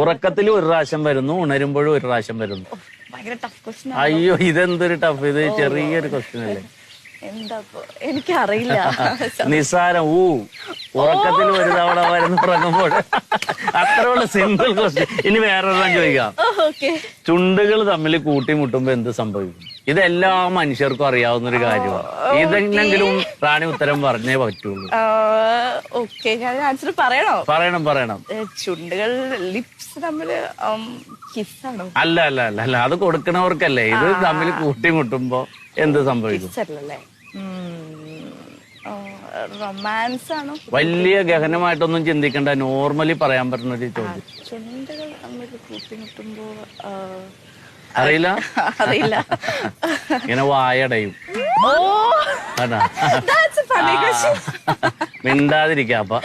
ഉറക്കത്തിൽ ഒരു പ്രാവശ്യം വരുന്നു ഉണരുമ്പോഴും ഒരു പ്രാവശ്യം വരുന്നു. ഭയങ്കര ടഫ് ക്വസ്റ്റ്യൻ അയ്യോ ഇതെന്തൊരു ടഫ് ഇത് ചെറിയൊരു ക്വസ്റ്റ്യൻ അല്ലേ? എന്താ? എനിക്കറിയില്ല. നിസ്സാരം ഊ. ഉറക്കത്തിൽ ഒരു തവണ വരുന്നു ഉറങ്ങുമ്പോൾ അത്രയുള്ള സിമ്പിൾ ക്വസ്റ്റ്യൻ ഇനി വേറൊരെണ്ണം ചോദിക്കാം. ചുണ്ടുകൾ തമ്മിൽ കൂട്ടിമുട്ടുമ്പോ എന്ത് സംഭവിക്കും? ഇതെല്ലാ മനുഷ്യർക്കും അറിയാവുന്ന ഒരു കാര്യമാണ് ഇതെങ്കിലും റാണി ഉത്തരം പറഞ്ഞേ പറ്റുള്ളൂ. ഓക്കെ. ഞാൻ ആൻസർ പറയണോ? പറയണം പറയണം. ചുണ്ടുകൾ ലിപ്സ് തമ്മിൽ കിസ്സാണോ അല്ല അല്ല അല്ല അല്ല. അത് കൊടുക്കണവർക്കല്ലേ. ഇത് തമ്മിൽ കൂട്ടിമുട്ടുമ്പോ എന്ത് സംഭവിക്കും? റൊമാൻസ് ആണ് വലിയ ഗഹനമായിട്ടൊന്നും ചിന്തിക്കണ്ട നോർമലി പറയാൻ പറ്റുന്ന ഒരു ചോദ്യം. ചുണ്ടുകൾ കൂട്ടിമുട്ടുമ്പോ അറിയില്ല? അറിയില്ല. ഇങ്ങനെ വായടയും. മിണ്ടാതിരിക്കാം അപ്പൊ.